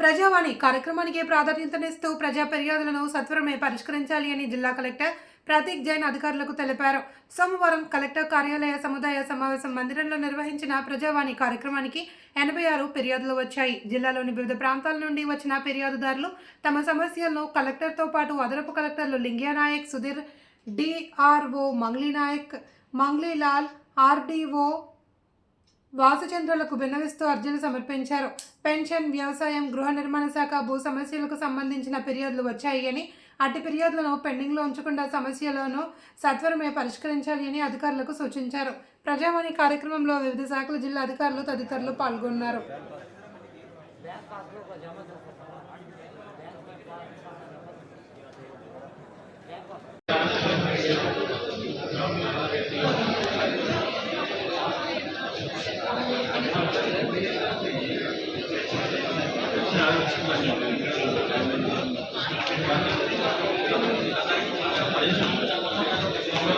ప్రజావాణి కార్యక్రమానికి ప్రాధాన్యతనిస్తూ ప్రజా ఫిర్యాదులను సత్వరమే పరిష్కరించాలి అని జిల్లా కలెక్టర్ ప్రతీక్ జైన్ అధికారులకు తెలిపారు. సోమవారం కలెక్టర్ కార్యాలయ సముదాయ సమావేశం మందిరంలో నిర్వహించిన ప్రజావాణి కార్యక్రమానికి ఎనభై ఆరు ఫిర్యాదులు వచ్చాయి. జిల్లాలోని వివిధ ప్రాంతాల నుండి వచ్చిన ఫిర్యాదుదారులు తమ సమస్యలను కలెక్టర్తో పాటు అదనపు కలెక్టర్లు లింగియా నాయక్ సుధీర్ డిఆర్ఓ మంగ్లీ నాయక్ మంగ్లీలాల్ ఆర్డీఓ వాసుచంద్రులకు విన్నవిస్తూ అర్జీలు సమర్పించారు. పెన్షన్ వ్యవసాయం గృహ నిర్మాణ శాఖ భూ సమస్యలకు సంబంధించిన ఫిర్యాదులు వచ్చాయి అని అట్టి ఫిర్యాదులను పెండింగ్లో ఉంచకుండా సమస్యలను సత్వరమే పరిష్కరించాలి అని అధికారులకు సూచించారు. ప్రజావాణి కార్యక్రమంలో వివిధ శాఖల జిల్లా అధికారులు తదితరులు పాల్గొన్నారు. Thank you.